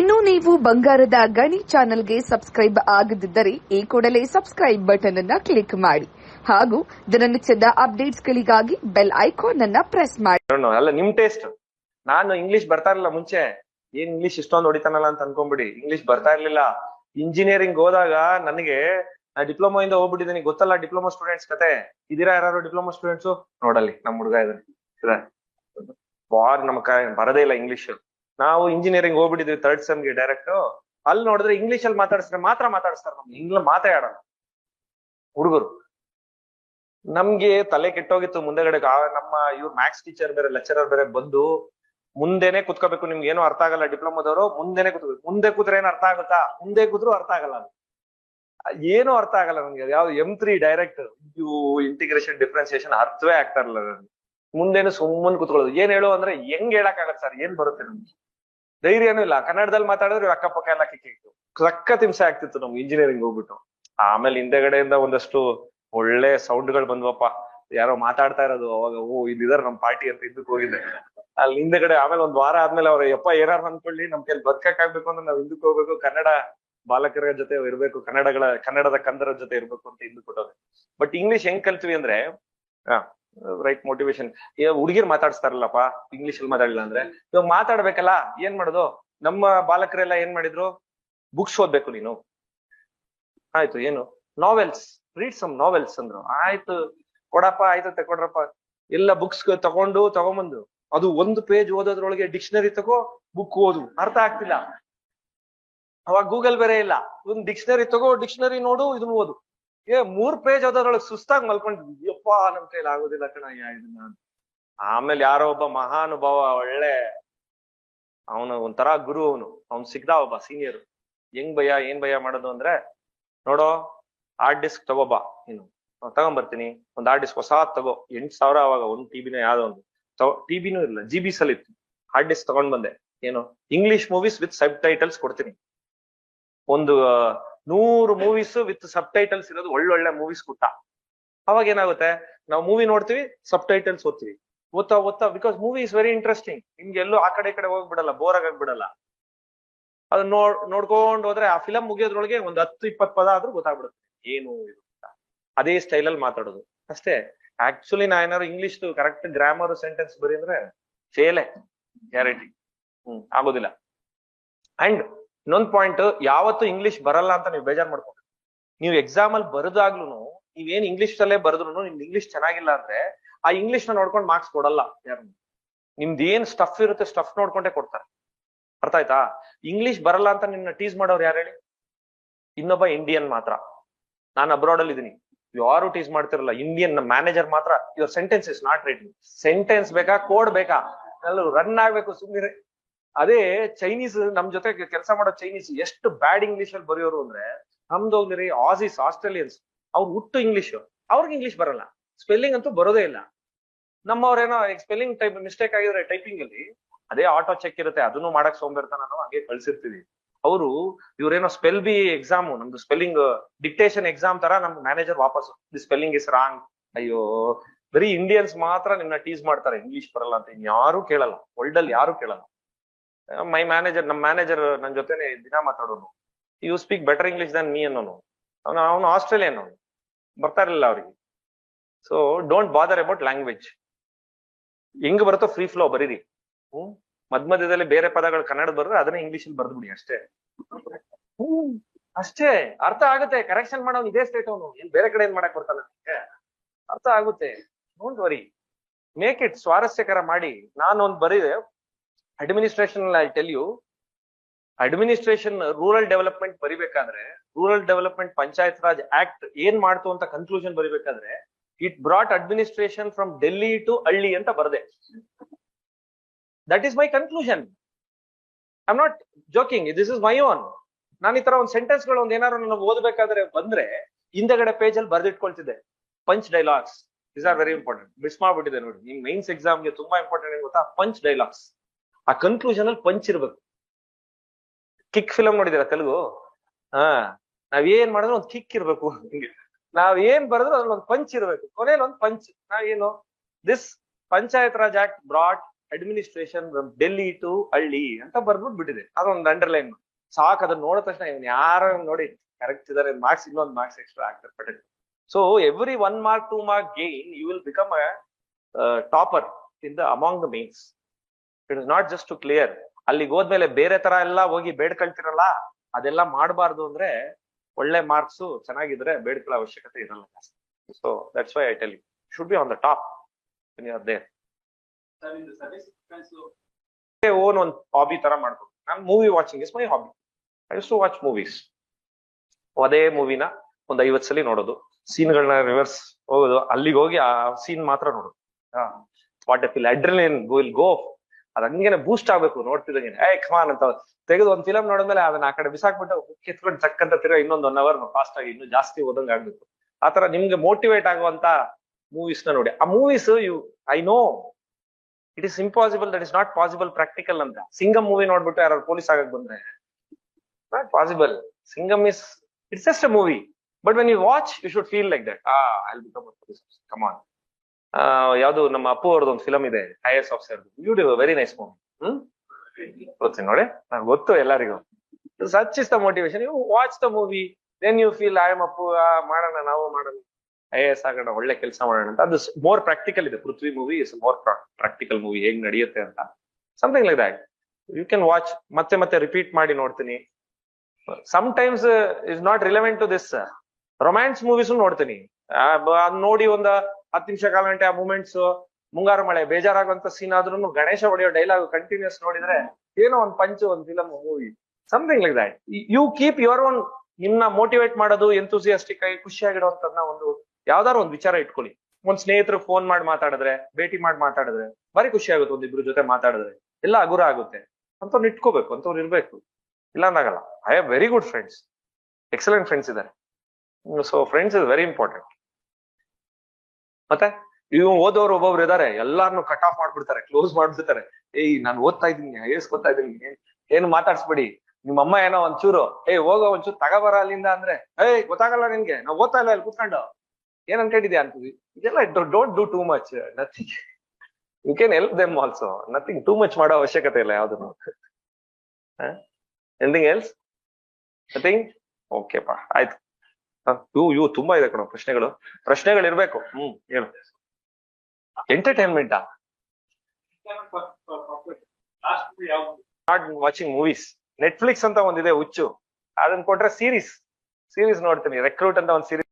ಇನ್ನು ನೀವು ಬಂಗಾರದ ಗಣಿ ಚಾನೆಲ್ಗೆ ಸಬ್ಸ್ಕ್ರೈಬ್ ಆಗದಿದ್ದರೆ ಈ ಕೂಡಲೇ ಸಬ್ಸ್ಕ್ರೈಬ್ ಬಟನ್ ಅನ್ನ ಕ್ಲಿಕ್ ಮಾಡಿ. ಹಾಗೂ ದಿನನಿತ್ಯದ ಅಪ್ಡೇಟ್ಸ್ಗಳಿಗಾಗಿ ಬೆಲ್ ಐಕಾನ್ ಅನ್ನ ಪ್ರೆಸ್ ಮಾಡಿ. ಅಲ್ಲ, ನಿಮ್ ಟೇಸ್ಟ್. ನಾನು ಇಂಗ್ಲಿಷ್ ಬರ್ತಾ ಇರಲಿಲ್ಲ ಮುಂಚೆ. ಏನ್ ಇಂಗ್ಲಿಷ್ ಇಷ್ಟೊಂದು ಹೊಡಿತಾನಲ್ಲ ಅಂತ ಅನ್ಕೊಂಬಿಡಿ. ಇಂಗ್ಲಿಷ್ ಬರ್ತಾ ಇರಲಿಲ್ಲ. ಇಂಜಿನಿಯರಿಂಗ್ ಹೋದಾಗ ನನಗೆ ಡಿಪ್ಲೊಮಾ ಇಂದ ಹೋಗ್ಬಿಟ್ಟಿದ್ದೀನಿ. ಗೊತ್ತಲ್ಲ ಡಿಪ್ಲೊಮಾ ಸ್ಟೂಡೆಂಟ್ಸ್ ಕತೆ. ಇದೀರಾ ಯಾರು ಡಿಪ್ಲೊಮಾ ಸ್ಟೂಡೆಂಟ್ಸ್? ನೋಡಲಿ ನಮ್ ಹುಡುಗ ಇದಾನೆ. ಬಾರ್ ನಮ್ ಬರದೇ ಇಲ್ಲ ಇಂಗ್ಲಿಷ್ ನಾವು ಇಂಜಿನಿಯರಿಂಗ್ ಹೋಗ್ಬಿಟ್ಟಿದ್ವಿ ಥರ್ಡ್ ಸೆಮ್ಗೆ ಡೈರೆಕ್ಟ್ ಅಲ್ಲಿ ನೋಡಿದ್ರೆ ಇಂಗ್ಲಿಷ್ ಅಲ್ಲಿ ಮಾತಾಡಿಸ್ತಾರೆ ಮಾತ್ರ ಮಾತಾಡಿಸ್ತಾರೆ ನಮ್ಗೆ. ಇಂಗ್ಲ ಮಾತಾಡೋಣ ಹುಡುಗರು. ನಮ್ಗೆ ತಲೆ ಕೆಟ್ಟೋಗಿತ್ತು ಮುಂದೆಗಡೆ. ನಮ್ಮ ಇವ್ರು ಮ್ಯಾಥ್ಸ್ ಟೀಚರ್ ಬೇರೆ ಲೆಕ್ಚರರ್ ಬೇರೆ ಬಂದು ಮುಂದೆನೆ ಕುತ್ಕೋಬೇಕು. ನಿಮ್ಗೆ ಏನು ಅರ್ಥ ಆಗಲ್ಲ ಡಿಪ್ಲೊಮಾದವರು ಮುಂದೆನೆ ಕುತ್ಕೋಬೇಕು ಮುಂದೆ ಕೂತ್ರೆ ಏನ್ ಅರ್ಥ ಆಗುತ್ತಾ? ಮುಂದೆ ಕೂತ್ರು ಅರ್ಥ ಆಗಲ್ಲ. ಏನು ಅರ್ಥ ಆಗಲ್ಲ ನಮ್ಗೆ ಯಾವ್ದು ಎಂ ತ್ರೀ ಡೈರೆಕ್ಟ್ ಇವು ಇಂಟಿಗ್ರೇಷನ್ ಡಿಫ್ರೆನ್ಸಿಯೇಷನ್ ಅರ್ಥವೇ ಆಗ್ತಾ ಇರಲ್ಲ ನನ್ಗೆ ಮುಂದೇನು ಸುಮ್ಮನೆ ಕುತ್ಕೊಳ್ಳೋದು. ಏನ್ ಹೇಳು ಅಂದ್ರೆ ಹೆಂಗ್ ಹೇಳಕ್ ಸರ್? ಏನ್ ಬರುತ್ತೆ ನಮ್ಗೆ? ಧೈರ್ಯನೂ ಇಲ್ಲ. ಕನ್ನಡದಲ್ಲಿ ಮಾತಾಡಿದ್ರೆ ಅಕ್ಕಪಕ್ಕ ಎಲ್ಲ ಕಿಕ್ಕಿತ್ತು ಸಖತ್ ತಿಂಸೆ ಆಗ್ತಿತ್ತು ನಮ್ಗೆ ಇಂಜಿನಿಯರಿಂಗ್ ಹೋಗ್ಬಿಟ್ಟು. ಆಮೇಲೆ ಹಿಂದೆಗಡೆಯಿಂದ ಒಂದಷ್ಟು ಒಳ್ಳೆ ಸೌಂಡ್ಗಳು ಬಂದ್ವಪ್ಪ. ಯಾರೋ ಮಾತಾಡ್ತಾ ಇರೋದು, ಅವಾಗ, ಓ ಇದಾರೆ ನಮ್ ಪಾರ್ಟಿ ಅಂತ ಇದ್ದಕ್ಕೆ ಹೋಗಿದ್ದೆ. ಅಲ್ಲಿ ಹಿಂದೆಗಡೆ ಆಮೇಲೆ ಒಂದ್ ವಾರ ಆದ್ಮೇಲೆ ಅವ್ರ, ಯಪ್ಪ, ಏನಾರು ಅನ್ಕೊಳ್ಳಿ, ನಮ್ ಕೈಲಿ ಬದುಕಕ್ ಆಗ್ಬೇಕು ಅಂದ್ರೆ ನಾವ್ ಹಿಂದಕ್ಕೆ ಹೋಗ್ಬೇಕು. ಕನ್ನಡ ಬಾಲಕರ ಜೊತೆ ಇರ್ಬೇಕು, ಕನ್ನಡಗಳ, ಕನ್ನಡದ ಕಂದರ ಜೊತೆ ಇರ್ಬೇಕು ಅಂತ ಹಿಂದಕ್ಕೆ ಕೊಟ್ಟೋದೆ ಬಟ್ ಇಂಗ್ಲಿಷ್ ಹೆಂಗ್ ಕಲ್ತ್ವಿ ಅಂದ್ರೆ ರೈಟ್ ಮೋಟಿವೇಶನ್ ಹುಡುಗಿರ್ ಮಾತಾಡ್ಸ್ತಾರಲ್ಲಪ್ಪ ಇಂಗ್ಲಿಷ್ ಅಲ್ಲಿ ಮಾತಾಡಿಲ್ಲ ಅಂದ್ರೆ. ಇವಾಗ ಮಾತಾಡ್ಬೇಕಲ್ಲ, ಏನ್ ಮಾಡೋದು? ನಮ್ಮ ಬಾಲಕರೆಲ್ಲ ಏನ್ ಮಾಡಿದ್ರು? ಬುಕ್ಸ್ ಓದ್ಬೇಕು ನೀನು. ಆಯ್ತು, ಏನು? ನಾವೆಲ್ಸ್ ರೀಡ್ ಸಮ್ ನಾವೆಲ್ಸ್ ಅಂದ್ರು. ಆಯ್ತು, ಕೊಡಪ್ಪ, ಆಯ್ತು ತಕೊಡ್ರಪ್ಪ ಎಲ್ಲ ಬುಕ್ಸ್ ತಗೊಂಡು ತಗೊಂಬಂದು. ಅದು ಒಂದು ಪೇಜ್ ಓದೋದ್ರೊಳಗೆ ಡಿಕ್ಷನರಿ ತಗೋ ಬುಕ್ ಓದು. ಅರ್ಥ ಆಗ್ತಿಲ್ಲ. ಅವಾಗ ಗೂಗಲ್ ಬೇರೆ ಇಲ್ಲ. ಒಂದ್ ಡಿಕ್ಷನರಿ ತಗೋ ಡಿಕ್ಷನರಿ ನೋಡು, ಇದನ್ನ ಓದು. ಏ, ಮೂರ್ ಪೇಜ್ ಓದೋದ್ರೊಳಗೆ ಸುಸ್ತಾಗಿ ಮಲ್ಕೊಂಡು ಯಪ್ಪ ನಮ್ ಕೈಲಿ ಆಗೋದಿಲ್ಲ ಕಣ ಇದನ್ನ ಆಮೇಲೆ ಯಾರೋ ಒಬ್ಬ ಮಹಾನುಭಾವ, ಒಳ್ಳೆ ಅವನು ಒಂಥರ ಗುರು ಅವನು. ಅವ್ನ್ ಸಿಗ್ದ ಒಬ್ಬ ಸೀನಿಯರ್ ಹೆಂಗ್ ಭಯ, ಏನ್ ಭಯ ಮಾಡೋದು ಅಂದ್ರೆ, ನೋಡೋ ಹಾರ್ಡ್ ಡಿಸ್ಕ್ ತಗೋಬಾ ನೀನು. ತಗೊಂಬರ್ತೀನಿ. ಒಂದ್ ಹಾರ್ಡ್ ಡಿಸ್ಕ್ ಹೊಸ ತಗೋ. ಎಂಟ್ ಸಾವಿರ ಅವಾಗ ಒಂದ್ ಟಿಬಿನ ಯಾವ್ದೋ ಒಂದು. ಟಿಬಿನೂ ಇಲ್ಲ ಜಿ ಬಿ ಸಲ್ ಇತ್ತು. ಹಾರ್ಡ್ ಡಿಸ್ಕ್ ತಗೊಂಡ್ ಬಂದೆ. ಏನು? English movies with subtitles ಕೊಡ್ತೀನಿ. ಒಂದು ನೂರು ಮೂವೀಸ್ ವಿತ್ ಸಬ್ ಟೈಟಲ್ಸ್ ಇರೋದು ಒಳ್ಳೊಳ್ಳೆ ಮೂವೀಸ್ ಕೊಟ್ಟ. ಅವಾಗ ಏನಾಗುತ್ತೆ? ನಾವು ಮೂವಿ ನೋಡ್ತೀವಿ ಸಬ್ ಟೈಟಲ್ಸ್ ಓದ್ತೀವಿ. ಓದ್ತಾ ಓದ್ತಾ because movie is very interesting ನಿಮ್ಗೆ ಎಲ್ಲೂ ಆ ಕಡೆ ಈ ಕಡೆ ಹೋಗ್ಬಿಡಲ್ಲ ಬೋರ್ ಆಗ್ಬಿಡಲ್ಲ. ಅದನ್ನ ನೋಡ್ ನೋಡ್ಕೊಂಡು ಹೋದ್ರೆ ಆ ಫಿಲಂ ಮುಗಿಯೋದ್ರೊಳಗೆ ಒಂದ್ ಹತ್ತು ಇಪ್ಪತ್ ಪದ ಆದ್ರೂ ಗೊತ್ತಾಗ್ಬಿಡುತ್ತೆ. ಏನು ಇದು ಅಂತ. ಅದೇ ಸ್ಟೈಲ್ ಅಲ್ಲಿ ಮಾತಾಡೋದು. ಅಷ್ಟೇ. ಆಕ್ಚುಲಿ ನಾ ಏನಾದ್ರು ಇಂಗ್ಲಿಷ್ ಕರೆಕ್ಟ್ ಗ್ರಾಮರ್ ಸೆಂಟೆನ್ಸ್ ಬರೀ ಅಂದ್ರೆ ಫೇಲೆ ಗ್ಯಾರಂಟಿ ಹ್ಮ್, ಆಗೋದಿಲ್ಲ. ಅಂಡ್ ಇನ್ನೊಂದ್ ಪಾಯಿಂಟ್ ಯಾವತ್ತು ಇಂಗ್ಲಿಷ್ ಬರಲ್ಲ ಅಂತ ನೀವು ಬೇಜಾರ್ ಮಾಡ್ಕೊಂಡು ನೀವು ಎಕ್ಸಾಮ್ ಅಲ್ಲಿ ಬರದಾಗ್ಲೂ ನೀವೇನ್ ಇಂಗ್ಲಿಷ್ ಅಲ್ಲೇ ಬರೆದ್ರು ನಿಮ್ದು ಇಂಗ್ಲಿಷ್ ಚೆನ್ನಾಗಿಲ್ಲ ಅಂದ್ರೆ ಆ ಇಂಗ್ಲಿಷ್ನ ನೋಡ್ಕೊಂಡು ಮಾರ್ಕ್ಸ್ ಕೊಡಲ್ಲ ಯಾರು. ನಿಮ್ದು ಏನ್ ಸ್ಟಫ್ ಇರುತ್ತೆ ಸ್ಟಫ್ ನೋಡ್ಕೊಂಡೇ ಕೊಡ್ತಾರೆ. ಅರ್ಥ ಆಯ್ತಾ? ಇಂಗ್ಲಿಷ್ ಬರಲ್ಲ ಅಂತ ನಿನ್ನ ಟೀಸ್ ಮಾಡೋರು ಯಾರು ಹೇಳಿ? ಇನ್ನೊಬ್ಬ ಇಂಡಿಯನ್ ಮಾತ್ರ. ನಾನು ಅಬ್ರಾಡ್ ಅಲ್ಲಿ ಇದೀನಿ. ಯಾರು ಟೀಸ್ ಮಾಡ್ತಿರಲ್ಲ? ಇಂಡಿಯನ್ ಮ್ಯಾನೇಜರ್ ಮಾತ್ರ. Your sentence is not ready sentence ಬೇಕಾ? ಕೋಡ್ ಬೇಕಾ? ರನ್ ಆಗ್ಬೇಕು ಸುಮ್ಮನೆ ಅದೇ ಚೈನೀಸ್ ನಮ್ ಜೊತೆ ಕೆಲಸ ಮಾಡೋ ಚೈನೀಸ್ ಎಷ್ಟು ಬ್ಯಾಡ್ ಇಂಗ್ಲಿಷ್ ಅಲ್ಲಿ ಬರೆಯೋರು ಅಂದ್ರೆ ನಮ್ದು ಹೋಗ್ಲಿರಿ ಆಸಿಸ್ ಆಸ್ಟ್ರೇಲಿಯನ್ಸ್ ಅವ್ರು ಹುಟ್ಟು ಇಂಗ್ಲಿಷ್ ಅವ್ರಿಗೆ ಇಂಗ್ಲಿಷ್ ಬರಲ್ಲ. ಸ್ಪೆಲ್ಲಿಂಗ್ ಅಂತೂ ಬರೋದೇ ಇಲ್ಲ. ನಮ್ಮವ್ರೇನೋ ಸ್ಪೆಲ್ಲಿಂಗ್ ಟೈಪ್ ಮಿಸ್ಟೇಕ್ ಆಗಿದ್ರೆ ಟೈಪಿಂಗ್ ಅಲ್ಲಿ ಅದೇ ಆಟೋ ಚೆಕ್ ಇರುತ್ತೆ. ಅದನ್ನು ಮಾಡಕ್ ಸೋಂಬೇರ್ತಾನ ನಾವು ಹಾಗೆ ಕಳ್ಸಿರ್ತೀವಿ ಅವರು ಇವ್ರೇನೋ ಸ್ಪೆಲ್ ಬಿ ಎಕ್ಸಾಮ್ ನಮ್ದು ಸ್ಪೆಲ್ಲಿಂಗ್ ಡಿಕ್ಟೇಷನ್ ಎಕ್ಸಾಮ್ ತರ ನಮ್ ಮ್ಯಾನೇಜರ್ ವಾಪಸ್ ದಿ ಸ್ಪೆಲ್ಲಿಂಗ್ ಇಸ್ ರಾಂಗ್ ಅಯ್ಯೋ, ಬರೀ ಇಂಡಿಯನ್ಸ್ ಮಾತ್ರ ನಿನ್ನ ಟೀಸ್ ಮಾಡ್ತಾರೆ. ಇಂಗ್ಲಿಷ್ ಬರಲ್ಲ ಅಂತ ಯಾರು ಕೇಳಲ್ಲ. ವರ್ಲ್ಡ್ ಅಲ್ಲಿ ಯಾರು ಕೇಳಲ್ಲ. ಮೈ ಮ್ಯಾನೇಜರ್ ನಮ್ ಮ್ಯಾನೇಜರ್ ನನ್ ಜೊತೆನೆ ದಿನ ಮಾತಾಡೋನು you speak better English than me ಅನ್ನೋನು. ಅವನು ಅವನು ಆಸ್ಟ್ರೇಲಿಯನ್ ಅವನು. ಬರ್ತಾ ಇರಲಿಲ್ಲ ಅವ್ರಿಗೆ. So don't bother about language ಹೆಂಗ್ ಬರುತ್ತೋ ಫ್ರೀ ಫ್ಲೋ ಬರೀರಿ. ಹ್ಮ್? ಮಧ್ಯ ಮಧ್ಯದಲ್ಲಿ ಬೇರೆ ಪದಗಳು ಕನ್ನಡ ಬರೆದ್ರೆ ಅದನ್ನ ಇಂಗ್ಲಿಷ್ ಅಲ್ಲಿ ಬರ್ದು ಬಿಡಿ ಅಷ್ಟೇ. ಅಷ್ಟೇ, ಅರ್ಥ ಆಗುತ್ತೆ. ಕರೆಕ್ಷನ್ ಮಾಡೋನು ಇದೇ ಸ್ಟೇಟ್ ಅವನು. ಏನ್ ಬೇರೆ ಕಡೆ ಏನ್ ಮಾಡಕ್ ಬರ್ತಾನೆ ಅರ್ಥ ಆಗುತ್ತೆ. ಡೋಂಟ್ ವರಿ ಮೇಕ್ ಇಟ್ ಸ್ವಾರಸ್ಯಕರ ಮಾಡಿ. ನಾನು ಒಂದ್ ಬರೀದೆ administration I tell you administration rural development ಬರಿಬೇಕಾದ್ರೆ rural development panchayat raj act ಏನ್ ಮಾಡ್ತು ಅಂತ conclusion ಬರಿಬೇಕಾದ್ರೆ it brought administration from Delhi to ಹಳ್ಳಿ ಅಂತ ಬರದೆ. That is my conclusion I not joking this is my own ನಾನು ಈ ತರ ಒಂದು ಸೆಂಟೆನ್ಸ್ಗಳು ಒಂದ್ ಏನಾದ್ರು ನಾನು ಓದಬೇಕಾದ್ರೆ ಬಂದ್ರೆ, ಹಿಂದೆಗಡೆ ಪೇಜ್ ಅಲ್ಲಿ ಬರ್ದಿಟ್ಕೊಳ್ತಿದ್ದೆ. Punch dialogues is are very important miss ಮಾಡ್ಬಿಟ್ಟಿದೆ ನೋಡಿ. ನಿಮ್ ಮೈನ್ಸ್ ಎಕ್ಸಾಮ್ಗೆ ತುಂಬಾ ಇಂಪಾರ್ಟೆಂಟ್ ಏನ್ ಗೊತ್ತಾ? ಪಂಚ್ ಡೈಲಾಗ್ಸ್ ಆ ಕನ್ಕ್ಲೂಷನ್ ಅಲ್ಲಿ ಪಂಚ್ ಇರ್ಬೇಕು. ಕಿಕ್ ಫಿಲಂ ನೋಡಿದೀರಾ ತೆಲುಗು? ಹಾ, ನಾವ್ ಏನ್ ಮಾಡಿದ್ರು ಒಂದ್ ಕಿಕ್ ಇರ್ಬೇಕು ನಾವ್ ಏನ್ ಬರೆದ್ರು ಅದ್ರಲ್ಲಿ ಒಂದ್ ಪಂಚ್ ಇರ್ಬೇಕು. ಕೊನೆಯಲ್ಲಿ ಒಂದ್ ಪಂಚ್ ನಾವೇನು this panchayat raj act brought administration Delhi to ಹಳ್ಳಿ ಅಂತ ಬರ್ಬಿಟ್ಟು ಬಿಟ್ಟಿದೆ. ಅದೊಂದು ಅಂಡರ್ಲೈನ್ ಸಾಕ್ ಅದನ್ನ ನೋಡಿದ ತಕ್ಷಣ ಇವ್ನು ಯಾರ ನೋಡಿ ಕರೆಕ್ಟ್ ಇದಾರೆ ಮಾರ್ಕ್ಸ್ ಇನ್ನೊಂದು ಮಾರ್ಕ್ಸ್ ಎಕ್ಸ್ಟ್ರಾ ಆಗ್ತಾರೆ but so every one mark two mark gain you will become a topper in the among the means it is not just to clear ಅಲ್ಲಿಗೆ ಹೋದ್ಮೇಲೆ ಬೇರೆ ತರ ಎಲ್ಲ ಹೋಗಿ ಬೇಡ್ಕೊಳ್ತಿರಲ್ಲ ಅದೆಲ್ಲ ಮಾಡಬಾರ್ದು ಅಂದ್ರೆ ಒಳ್ಳೆ ಮಾರ್ಕ್ಸ್ ಚೆನ್ನಾಗಿದ್ರೆ ಬೇಡ್ಕೊಳ್ಳೋ ಅವಶ್ಯಕತೆ ಇರಲ್ಲ. So that's why I tell you should be on the top there own ಒಂದು ಹಾಬಿ ತರ ಮಾಡ್ಬೋದು. ನಾನು movie watching is my hobby I to watch movies ಅದೇ ಮೂವಿನ ಒಂದು ಐವತ್ ಸಲ ನೋಡೋದು. ಸೀನ್ಗಳನ್ನ ರಿವರ್ಸ್ ಹೋಗೋದು. ಅಲ್ಲಿಗೆ ಹೋಗಿ ಆ ಸೀನ್ ಮಾತ್ರ ನೋಡೋದು. ವಾಟ್ ಎಫ್ ಇಲ್ ಅಡ್ರಿಲಿನ್ ವಿಲ್ ಗೋ ಅದ್ ಹಂಗೇನೆ ಬೂಸ್ಟ್ ಆಗ್ಬೇಕು ನೋಡ್ತಿದಂಗೆ ಏ ಕಮಾನ್ ಅಂತ ತೆಗೆದು ಒಂದ್ ಫಿಲಮ್ ನೋಡಿದ್ಮೇಲೆ ಅದನ್ನ ಆ ಕಡೆ ಬಿಸಾಕ್ಬಿಟ್ಟು ಕಿತ್ಕೊಂಡು ಚಕ್ಕಂತ ತಿರ್ಗಾ ಇನ್ನೊಂದ್ ಒನ್ ಅವರ್ ಫಾಸ್ಟ್ ಆಗಿ ಇನ್ನೂ ಜಾಸ್ತಿ ಓದಂಗ್ ಆಗ್ಬೇಕು. ಆತರ ನಿಮ್ಗೆ ಮೋಟಿವೇಟ್ ಆಗುವಂತ ಮೂವೀಸ್ನ ನೋಡಿ. ಆ movies you I know it is impossible that is not possible practical ಅಂತ. ಸಿಂಗಮ್ ಮೂವಿ ನೋಡ್ಬಿಟ್ಟು ಯಾರು ಪೊಲೀಸ್ ಆಗಕ್ ಬಂದ್ರೆ not possible Singam is it's just a movie but when you watch you should feel like that ಆ I become come on ಯಾವ್ದು ನಮ್ಮ ಅಪ್ಪು ಅವ್ರದ್ದು ಒಂದು ಫಿಲಮ್ ಇದೆ I S officer beautiful very nice movie hmm? ಗೊತ್ತೀನಿ ನೋಡಿ, ನಂಗೆ ಗೊತ್ತು ಎಲ್ಲರಿಗೂ. Such is the motivation you watch the movie then you feel I'm Appu ಮಾಡೋಣ, ನಾವು ಮಾಡೋಣ. ಐ ಎಸ್ ಆಗೋಣ, ಒಳ್ಳೆ ಕೆಲಸ ಮಾಡೋಣ ಅಂತ. ಅದು ಮೋರ್ ಪ್ರಾಕ್ಟಿಕಲ್ ಇದೆ. Prithvi movie is more practical movie ಹೇಗ್ ನಡೆಯುತ್ತೆ ಅಂತ. Something like that you can watch ಮತ್ತೆ ಮತ್ತೆ ರಿಪೀಟ್ ಮಾಡಿ ನೋಡ್ತೀನಿ. Sometimes is not relevant to this romance movies ನೋಡ್ತೀನಿ. ನೋಡಿ ಒಂದ್ ಹತ್ತು ನಿಮಿಷ ಕಾಲ ಗಂಟೆ ಆ ಮೂಮೆಂಟ್ಸ್ ಮುಂಗಾರು ಮಳೆ, ಬೇಜಾರಾಗುವಂತ ಸೀನ್ ಆದ್ರೂ ಗಣೇಶ ಹೊಡೆಯೋ ಡೈಲಾಗ್ ಕಂಟಿನ್ಯೂಸ್ ನೋಡಿದ್ರೆ ಏನೋ ಒಂದ್ ಪಂಚ್, ಒಂದ್ film movie something like that you keep your own ನಿಮ್ನ ಮೋಟಿವೇಟ್ ಮಾಡೋದು ಎಂತೂಸಿಯಾಸ್ಟಿಕ್ ಆಗಿ ಖುಷಿಯಾಗಿಡುವಂತದ್ನ ಒಂದು ಯಾವ್ದಾರು ಒಂದ್ ವಿಚಾರ ಇಟ್ಕೊಳ್ಳಿ. ಒಂದ್ ಸ್ನೇಹಿತರು ಫೋನ್ ಮಾಡಿ ಮಾತಾಡಿದ್ರೆ, ಭೇಟಿ ಮಾಡಿ ಮಾತಾಡಿದ್ರೆ, ಬಾರಿ ಖುಷಿ ಆಗುತ್ತೆ ಒಂದಿಬ್ರು ಜೊತೆ ಮಾತಾಡಿದ್ರೆ, ಎಲ್ಲ ಹಗುರ ಆಗುತ್ತೆ. ಅಂತವ್ರು ಇಟ್ಕೋಬೇಕು, ಅಂತವ್ರು ಇರ್ಬೇಕು. ಇಲ್ಲ ಅಂದಾಗಲ್ಲ. I have very good friends excellent friends ಇದ್ದಾರೆ. So friends is very important ಮತ್ತೆ ಇವ್ ಓದೋರು ಒಬ್ಬೊಬ್ರು ಇದಾರೆ, ಎಲ್ಲಾರನು ಕಟ್ ಆಫ್ ಮಾಡ್ಬಿಡ್ತಾರೆ ಕ್ಲೋಸ್ ಮಾಡ್ಬಿಡ್ತಾರೆ. ಏಯ್, ನಾನು ಓದ್ತಾ ಇದ್ದೀನಿ ಓದ್ತಾ ಇದೀನಿ ಏನ್ ಮಾತಾಡ್ಸ್ಬೇಡಿ. ನಿಮ್ಮ ಅಮ್ಮ ಏನೋ ಒಂಚೂರು ಏಯ್ ಹೋಗೋ ಒಂಚೂರು ತಗೋಬರ ಅಲ್ಲಿಂದ ಅಂದ್ರೆ, ಏಯ್, ಗೊತ್ತಾಗಲ್ಲ ನಿನ್ಗೆ, ನಾವ್ ಓದ್ತಾ ಇಲ್ಲ ಅಲ್ಲಿ ಕುತ್ಕೊಂಡು. ಏನ್ ಅನ್ಕೊಂಡಿದ್ಯಾ ಅಂತೀವಿ? ಇದೆಲ್ಲ don't do too much nothing you can help them also nothing too much ಮಾಡೋ ಅವಶ್ಯಕತೆ ಇಲ್ಲ ಯಾವ್ದನ್ನು ಎನಿಥಿಂಗ್ ಎಲ್ಸ್ ನಥಿಂಗ್ ಓಕೆಪಾ ಆಯ್ತು. ಇವು ಇವು ತುಂಬಾ ಇದೆ ಕಣ ಪ್ರಶ್ನೆಗಳು. ಪ್ರಶ್ನೆಗಳು ಇರ್ಬೇಕು ಹ್ಮ್, ಹೇಳು. ಎಂಟರ್ಟೈನ್ಮೆಂಟ್ ವಾಚಿಂಗ್ ಮೂವೀಸ್ ನೆಟ್ಫ್ಲಿಕ್ಸ್ ಅಂತ ಒಂದಿದೆ ಹುಚ್ಚು. ಅದನ್ನ ಕೊಟ್ರೆ ಸೀರೀಸ್ ಸೀರೀಸ್ ನೋಡ್ತೀನಿ. ರೆಕ್ರೂಟ್ ಅಂತ ಒಂದು ಸೀರೀಸ್